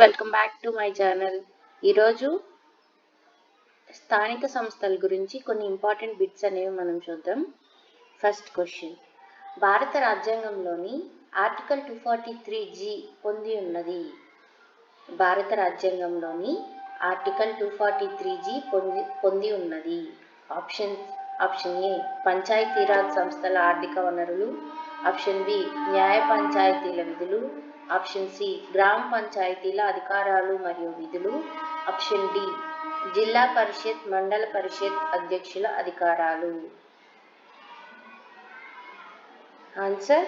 Welcome back to my channel ఈరోజు స్థానిక సంస్థల గురించి కొన్ని ఇంపార్టెంట్ బిట్స్ అనేవి మనం చూద్దాం. ఫస్ట్ క్వశ్చన్ భారత రాజ్యాంగంలోని article two forty three G పొంది ఉన్నది. భారత రాజ్యాంగంలోని article two forty three G పొంది పొంది ఉన్నది. ఆప్షన్ ఆప్షన్ ఏ పంచాయతీరాజ్ సంస్థల ఆర్థిక వనరులు. ఆప్షన్ బి న్యాయ పంచాయతీల విధులు. ఆప్షన్ సి గ్రామ పంచాయతీల అధికారాలు మరియు విధులు. ఆప్షన్ డి జిల్లా పరిషత్ మండల పరిషత్ అధ్యక్షుల అధికారాలు. Answer?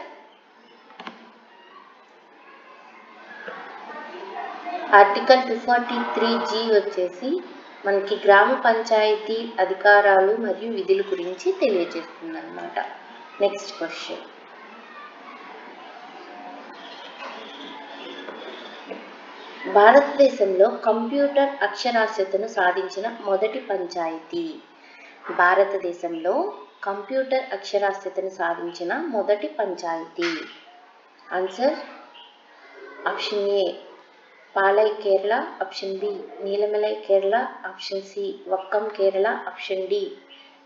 Article two forty three G వచ్చేసి మనకి గ్రామ పంచాయతీ అధికారాలు మరియు విధుల గురించి తెలియజేస్తుంది అనమాట నెక్స్ట్ క్వశ్చన్. భారతదేశంలో కంప్యూటర్ అక్షరాస్యతను సాధించిన మొదటి పంచాయతీ. భారతదేశంలో కంప్యూటర్ అక్షరాస్యతను సాధించిన మొదటి panchayat. Answer option A Palai Kerala. Option B Nilamalai Kerala. Option C Vakkam Kerala. Option D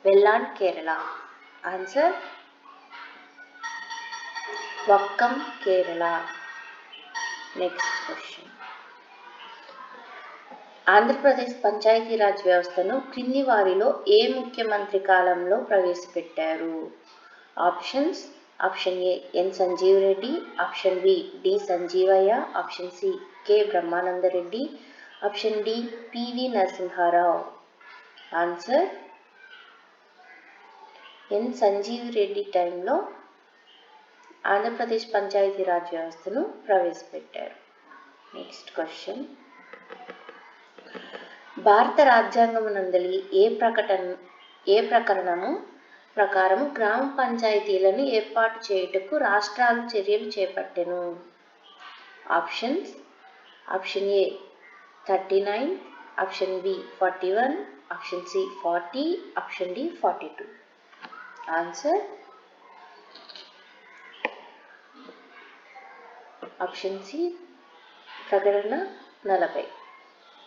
Vellan Kerala. Answer Vakkam Kerala. Next question Andhra Pradesh Panchayati Raj వ్యవస్థను క్రింది వారిలో ఏ ముఖ్యమంత్రి కాలంలో ప్రవేశపెట్టారు? Options option A N Sanjeev Reddy option B D Sanjivayya option C K Brahmananda Reddy option D P V Narasimha Rao. Answer N Sanjeev Reddy టైంలో ఆంధ్రప్రదేశ్ పంచాయతీరాజ్ వ్యవస్థను ప్రవేశపెట్టారు. Next question. భారత రాజ్యాంగమునందలి ఏ ప్రకటన ఏ ప్రకరణము ప్రకారము గ్రామ పంచాయతీలను ఏర్పాటు చేయుటకు రాష్ట్రాలు చర్యలు చేపట్టెను. Options option A thirty nine option B forty one option C forty option D forty two. Answer? Option C ప్రకటన నలభై.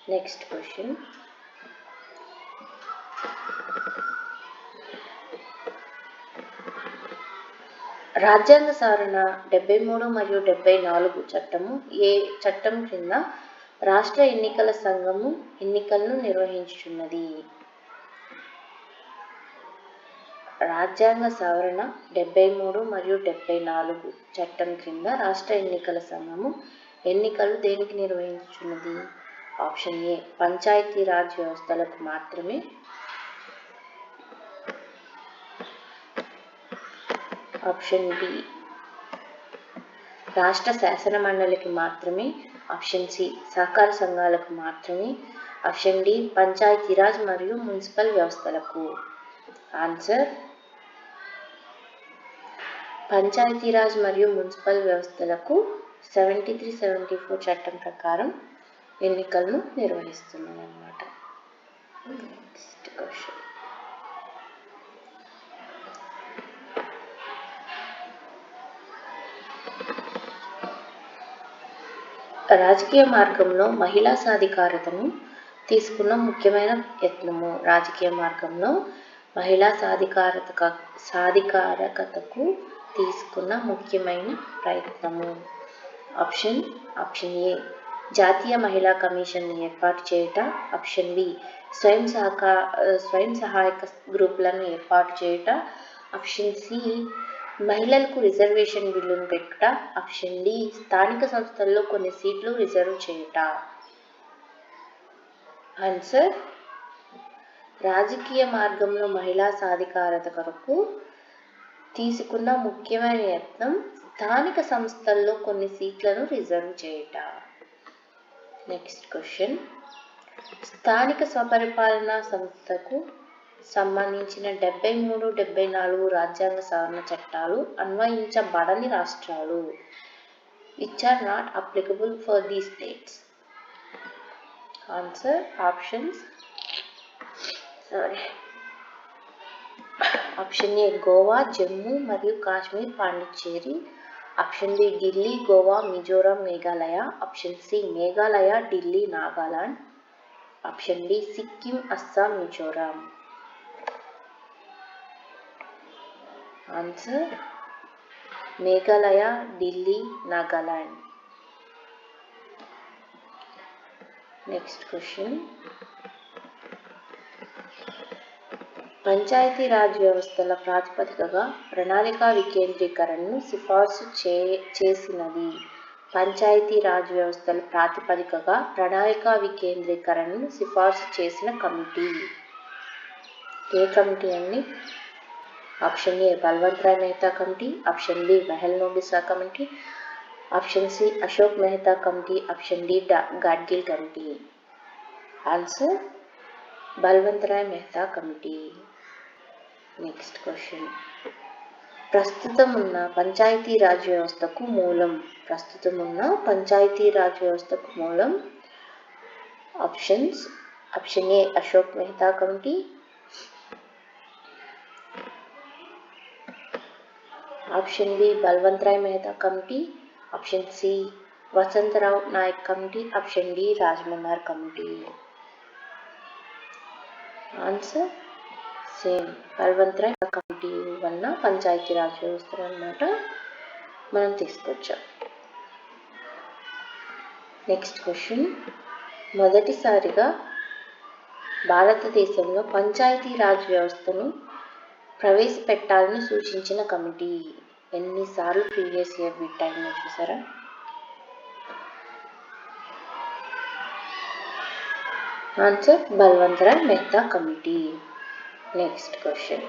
నెక్స్ట్ క్వశ్చన్ రాజ్యాంగ సవరణ డెబ్బై మూడు మరియు డెబ్బై నాలుగు చట్టము ఏ చట్టం క్రింద రాష్ట్ర ఎన్నికల సంఘము ఎన్నికలను నిర్వహించుచున్నది? రాజ్యాంగ సవరణ డెబ్బై మూడు మరియు డెబ్బై నాలుగు చట్టం క్రింద రాష్ట్ర ఎన్నికల సంఘము ఎన్నికలు దేనికి నిర్వహించుచున్నది? ఆప్షన్ ఏ పంచాయతీరాజ్ వ్యవస్థలకు మాత్రమే. ఆప్షన్ బి రాష్ట్ర శాసన మండలికి మాత్రమే. ఆప్షన్ సి సహకార సంఘాలకు మాత్రమే. ఆప్షన్ డి పంచాయతీరాజ్ మరియు మున్సిపల్ వ్యవస్థలకు. ఆన్సర్ పంచాయతీరాజ్ మరియు మున్సిపల్ వ్యవస్థలకు సెవెంటీ త్రీ సెవెంటీ ఫోర్ చట్టం ప్రకారం ఎన్నికలను నిర్వహిస్తున్నాయి అన్నమాట నెక్స్ట్ క్వశ్చన్ రాజకీయ మార్గంలో మహిళా సాధికారతను తీసుకున్న ముఖ్యమైన యత్నము. రాజకీయ మార్గంలో మహిళా సాధికారత సాధికారకతకు తీసుకున్న ముఖ్యమైన ప్రయత్నము. ఆప్షన్ ఆప్షన్ ఏ జాతీయ మహిళా కమిషన్ ఏర్పాటు చేయుట ఆప్షన్ బి. స్వయం సహక స్వయం సహాయక గ్రూపులను ఏర్పాటు చేయుట ఆప్షన్ సి. మహిళలకు రిజర్వేషన్ బిల్లును పెట్టుట ఆప్షన్ డి. స్థానిక సంస్థల్లో కొన్ని సీట్లు రిజర్వ్ చేయుట. ఆన్సర్. రాజకీయ మార్గంలో మహిళా సాధికారత కొరకు తీసుకున్న ముఖ్యమైన యత్నం స్థానిక సంస్థల్లో కొన్ని సీట్లను రిజర్వ్ చేయుట. నెక్స్ట్ క్వశ్చన్ స్థానిక స్వపరిపాలనా సంస్థకు సంబంధించిన డెబ్బై మూడు డెబ్బై నాలుగు రాజ్యాంగ సవరణ చట్టాలు అన్వయించబడని రాష్ట్రాలు. Which are not applicable for the states answer options sorry option A Goa Jammu మరియు Kashmir Pondicherry option B Delhi Goa Mizoram Meghalaya option C Meghalaya Delhi Nagaland option D Sikkim Assam Mizoram answer Meghalaya Delhi Nagaland next question Panchayati Raj వ్యవస్థల ప్రాతిపదికగా ప్రణాళికా వికేంద్రీకరణను సిఫార్సు చే చేసినది. పంచాయతీరాజ్ వ్యవస్థల ప్రాతిపదికగా ప్రణాళికా వికేంద్రీకరణను సిఫార్సు చేసిన కమిటీ. ఏ కమిటీ అండి? Option A Balwantrai Mehta committee option B Mahalanobis committee option C Ashok Mehta committee option D Gadgil committee. Answer Balwantrai Mehta committee. Next question ప్రస్తుతం ఉన్న పంచాయతీరాజ్ వ్యవస్థకు మూలం ప్రస్తుతం ఉన్న పంచాయతీరాజ్ వ్యవస్థకు మూలం options option A Ashok Mehta committee option B Balwant Rai Mehta committee option C Vasantrao Naik committee option D Rajamannar committee answer same Balwant Rai committee వలన పంచాయతీరాజ్ వ్యవస్థను అనమాట మనం తీసుకొచ్చాం. నెక్స్ట్ క్వశ్చన్ మొదటిసారిగా భారతదేశంలో పంచాయతీరాజ్ వ్యవస్థను ప్రవేశపెట్టాలని సూచించిన కమిటీ ఎన్నిసార్లు ప్రీవియస్ ఇయర్ బిట్ అయిందో చూసారా? Answer Balwantrai Mehta committee. Next question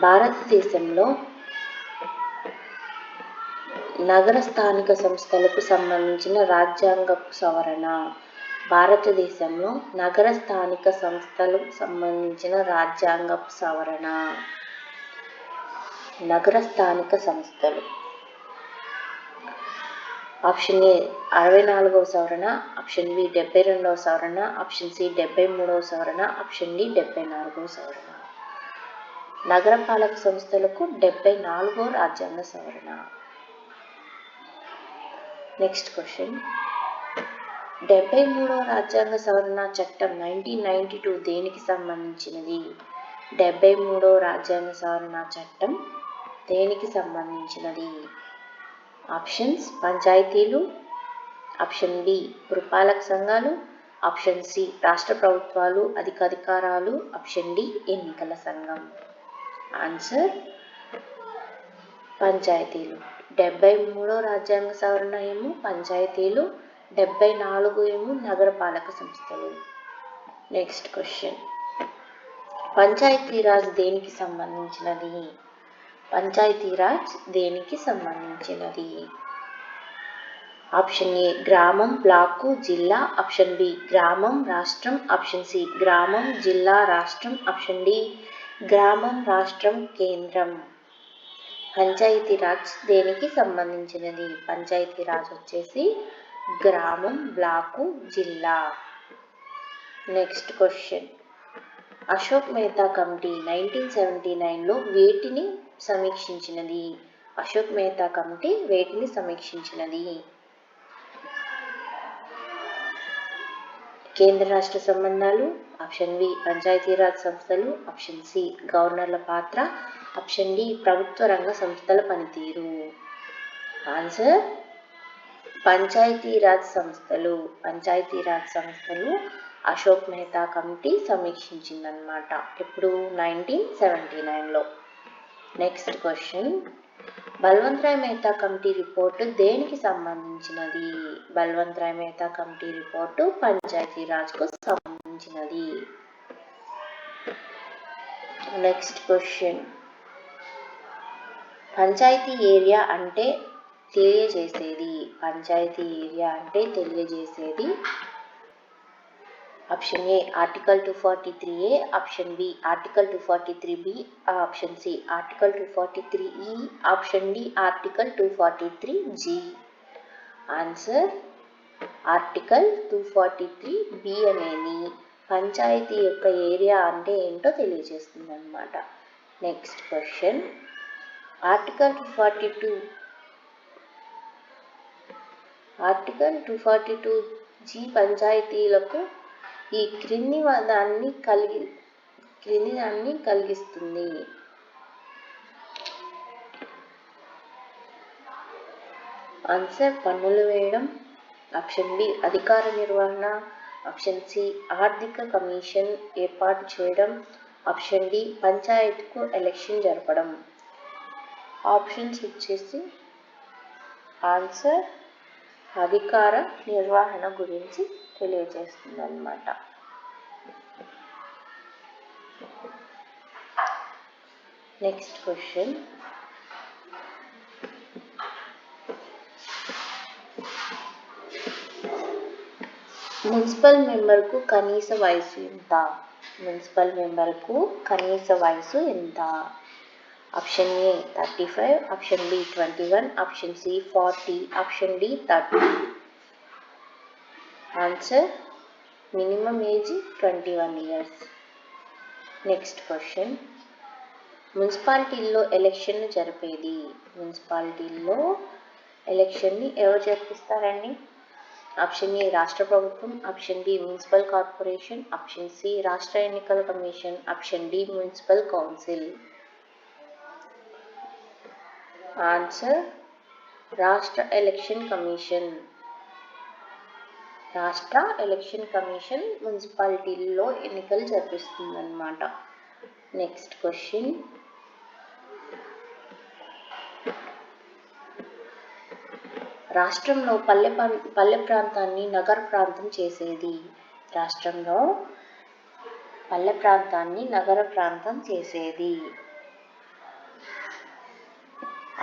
భారతదేశంలో నగర స్థానిక సంస్థలకు సంబంధించిన రాజ్యాంగపు సవరణ. భారతదేశంలో నగర స్థానిక సంస్థలకు సంబంధించిన రాజ్యాంగపు సవరణ. నగర స్థానిక సంస్థలు. ఆప్షన్ ఏ అరవై నాలుగవ సవరణ. ఆప్షన్ బి డెబ్బై రెండవ సవరణ. ఆప్షన్ సి డెబ్బై మూడవ సవరణ. ఆప్షన్ డి డెబ్బై నాలుగవ సవరణ. నగరపాలక సంస్థలకు డెబ్బై నాలుగో రాజ్యాంగ సవరణ. నెక్స్ట్ క్వశ్చన్ డెబ్బై మూడో రాజ్యాంగ సవరణ చట్టం నైన్టీన్ నైన్టీ టూ దేనికి సంబంధించినది? డెబ్బై మూడో రాజ్యాంగ సవరణ చట్టం దేనికి సంబంధించినది? ఆప్షన్స్ పంచాయతీలు ఆప్షన్ బి పురపాలక సంఘాలు ఆప్షన్ సి రాష్ట్ర ప్రభుత్వాలు అధికాధికారాలు ఆప్షన్ డి ఎన్నికల సంఘం. ఆన్సర్ పంచాయతీలు డెబ్బై మూడో రాజ్యాంగ సవరణ ఏమో పంచాయతీలు డెబ్బై నాలుగు ఏమో నగరపాలక సంస్థలు. నెక్స్ట్ క్వశ్చన్ పంచాయతీరాజ్ దేనికి సంబంధించినది? పంచాయతీరాజ్ దేనికి సంబంధించినది? ఆప్షన్ ఏ గ్రామం బ్లాకు జిల్లా. ఆప్షన్ బి గ్రామం రాష్ట్రం. ఆప్షన్ సి గ్రామం జిల్లా రాష్ట్రం. ఆప్షన్ డి గ్రామం రాష్ట్రం కేంద్రం. పంచాయతీరాజ్ దేనికి సంబంధించినది? పంచాయతీరాజ్ వచ్చేసి గ్రామం బ్లాకు జిల్లా. Next question. Ashok Mehta committee nineteen seventy నైన్లో వేటిని సమీక్షించినది? అశోక్ మెహతా కమిటీ వేటిని సమీక్షించినది? కేంద్ర రాష్ట్ర సంబంధాలు ఆప్షన్ బి పంచాయతీరాజ్ సంస్థలు ఆప్షన్ సి గవర్నర్ల పాత్ర ఆప్షన్ డి ప్రభుత్వ రంగ సంస్థల పనితీరు. ఆన్సర్? పంచాయతీరాజ్ సంస్థలు. పంచాయతీరాజ్ సంస్థలు అశోక్ మెహతా కమిటీ సమీక్షించిందనమాట ఇప్పుడు నైన్టీన్ సెవెంటీ నైన్లో. Next question. Balwantrai Mehta committee report దేనికి సంబంధించినది? బల్వంతరాయ్ మెహతా కమిటీ రిపోర్టు పంచాయతీరాజ్కు సంబంధించినది. Next question. పంచాయతీ ఏరియా అంటే తెలియజేసేది. పంచాయతీ ఏరియా అంటే తెలియజేసేది option A article two forty three A option B article two forty three B option C article two forty three E option D article two forty three G. Answer article two forty three B అనేది పంచాయతీ యొక్క area అంటే ఏంటో తెలియజేస్తుంది అనమాట next question article two forty two article two forty two G పంచాయతీలకు ఈ క్రింది దాన్ని కలిగి క్రింది దాన్ని కలిగిస్తుంది. ఆన్సర్ పన్నులు వేయడం. ఆప్షన్ బి అధికార నిర్వహణ. ఆప్షన్ సి ఆర్థిక కమిషన్ ఏర్పాటు చేయడం. ఆప్షన్ డి పంచాయత్కు ఎలక్షన్ జరపడం. ఆప్షన్స్ వచ్చేసి ఆన్సర్ అధికార నిర్వహణ గురించి తెలియజేస్తుంది అన్నమాట నెక్స్ట్ క్వశ్చన్ మున్సిపల్ మెంబర్కు కనీస వయసు ఎంత? మున్సిపల్ మెంబర్కు కనీస వయసు ఎంత? Option A thirty five option B twenty one option C forty option D thirty answer minimum age twenty one years next question మున్సిపాలిటీల్లో ఎలక్షన్ను జరిపేది? మున్సిపాలిటీల్లో ఎలక్షన్ని ఎవరు జరిపిస్తారండి? ఆప్షన్ ఏ రాష్ట్ర ప్రభుత్వం. Option B municipal corporation option C రాష్ట్ర ఎన్నికల commission. Option D municipal council answer రాష్ట్ర ఎలక్షన్ కమిషన్. రాష్ట్ర ఎలక్షన్ కమిషన్ మున్సిపాలిటీల్లో ఎన్నికలు జరిపిస్తుందన్నమాట. Next question. రాష్ట్రంలో పల్లె పల్లె ప్రాంతాన్ని నగర ప్రాంతం చేసేది. రాష్ట్రంలో పల్లె ప్రాంతాన్ని నగర ప్రాంతం చేసేది.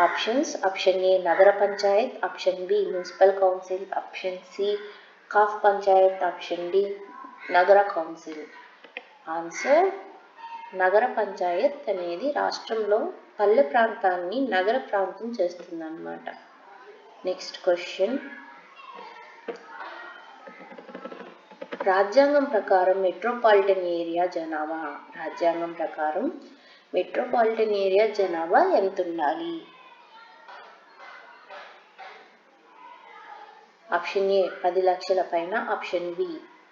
ఆప్షన్స్. ఆప్షన్ ఏ నగర panchayat. Option B municipal council. Option C cough panchayat. Option D నగర కౌన్సిల్. ఆన్సర్ నగర పంచాయత్ అనేది రాష్ట్రంలో పల్లె ప్రాంతాన్ని నగర ప్రాంతం చేస్తుందన్నమాట. నెక్స్ట్ క్వశ్చన్ రాజ్యాంగం ప్రకారం మెట్రోపాలిటన్ ఏరియా జనాభా. రాజ్యాంగం ప్రకారం మెట్రోపాలిటన్ ఏరియా జనాభా ఎంత ఉండాలి ఆప్షన్ ఏ పది లక్షల పైన ఆప్షన్ బి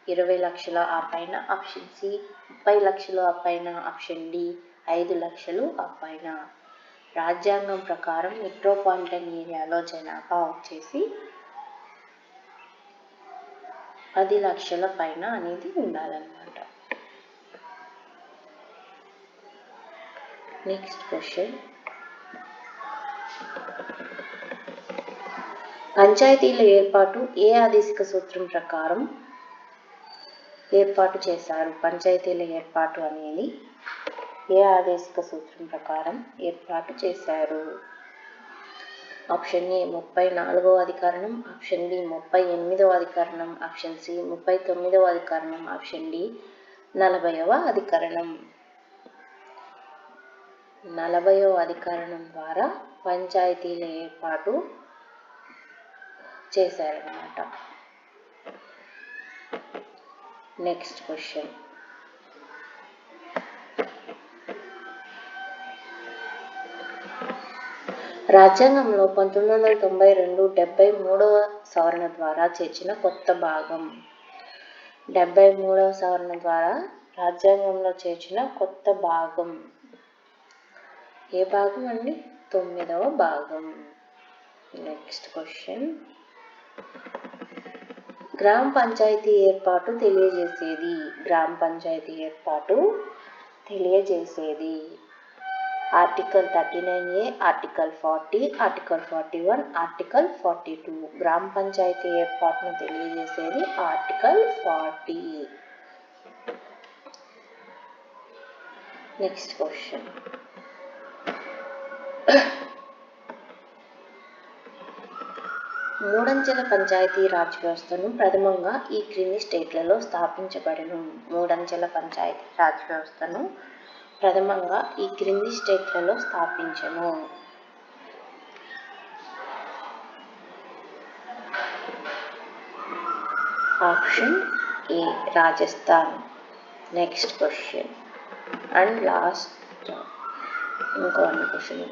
ఇరవై లక్షల ఆ పైన ఆప్షన్ సి ముప్పై లక్షలు ఆ పైన ఆప్షన్ డి ఐదు లక్షలు ఆ పైన. రాజ్యాంగం ప్రకారం మెట్రోపాలిటన్ ఏరియాలో జనాభా వచ్చేసి పది లక్షల పైన అనేది ఉండాలన్నమాట. నెక్స్ట్ క్వశ్చన్ పంచాయతీల ఏర్పాటు ఏ ఆదేశిక సూత్రం ప్రకారం ఏర్పాటు చేశారు? పంచాయతీల ఏర్పాటు అనేది ఏ ఆదేశిక సూత్రం ప్రకారం ఏర్పాటు చేశారు? ఆప్షన్ ఏ ముప్పై నాలుగవ అధికరణం ఆప్షన్ బి ముప్పై ఎనిమిదవ అధికరణం ఆప్షన్ సి ముప్పై తొమ్మిదవ అధికరణం ఆప్షన్ డి నలభైవ అధికరణం. నలభైవ అధికరణం ద్వారా పంచాయతీల ఏర్పాటు చేశారన్నమాట. నెక్స్ట్ క్వశ్చన్ రాజ్యాంగంలో పంతొమ్మిది వందల తొంభై రెండు డెబ్బై మూడవ సవరణ ద్వారా చేర్చిన కొత్త భాగం. డెబ్బై మూడవ సవరణ ద్వారా రాజ్యాంగంలో చేర్చిన కొత్త భాగం. ఏ భాగం అండి? తొమ్మిదవ భాగం. నెక్స్ట్ క్వశ్చన్ గ్రామ పంచాయతీ ఏర్పాటు తెలియజేసేది. గ్రామ పంచాయతీ ఏర్పాటు తెలియజేసేది. Article thirty nine A article forty article forty one article forty two. గ్రామ పంచాయతీ ఏర్పాటును తెలియజేసేది article forty. Next question. మూడంచెల panchayat raj వ్యవస్థను ప్రథమంగా ఈ క్రింది స్టేట్లలో స్థాపించబడను. మూడంచెల పంచాయతీ రాజ్ వ్యవస్థను ప్రథమంగా ఈ క్రింది స్టేట్లలో స్థాపించను option A Rajasthan. Next question. And last ఇంకో క్వశ్చన్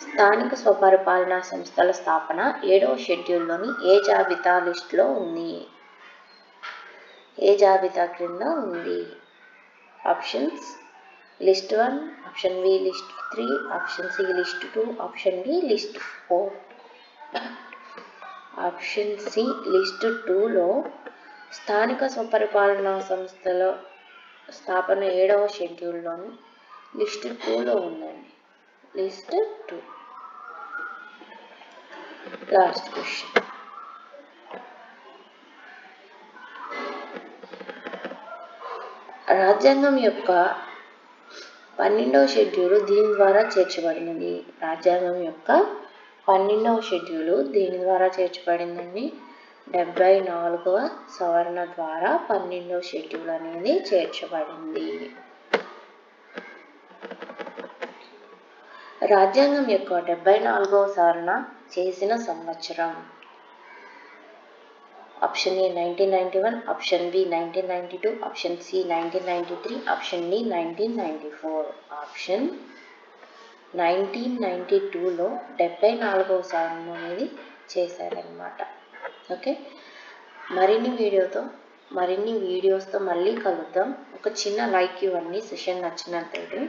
స్థానిక స్వపరిపాలనా సంస్థల స్థాపన ఏడవ షెడ్యూల్లోని ఏ జాబితా లిస్టులో ఉంది? ఏ జాబితా క్రింద ఉంది? Options list one option B list three option C list two option D list four. Option C list టూలో స్థానిక స్వపరిపాలనా సంస్థల స్థాపన ఏడవ షెడ్యూల్లోని లిస్ట్ టూలో ఉందండి. List 2. Last question. రాజ్యాంగం యొక్క పన్నెండవ షెడ్యూలు దీని ద్వారా చేర్చబడినది రాజ్యాంగం యొక్క పన్నెండవ షెడ్యూలు దీని ద్వారా చేర్చబడిందండి డెబ్బై నాలుగవ సవరణ ద్వారా పన్నెండవ షెడ్యూల్ అనేది చేర్చబడింది రాజ్యాంగం యొక్క డెబ్బై నాలుగవ సవరణ చేసిన సంవత్సరం. Option A nineteen ninety one option B nineteen ninety two option C nineteen ninety three option D nineteen ninety four. Option nineteen ninety టూలో డెబ్బై నాలుగవ సవరణ అనేది చేశారనమాట ఓకే? మరిన్ని వీడియోతో మరిన్ని వీడియోస్తో మళ్ళీ కలుద్దాం. ఒక చిన్న లైక్ ఇవ్వండి. సెషన్ నచ్చినట్లయితే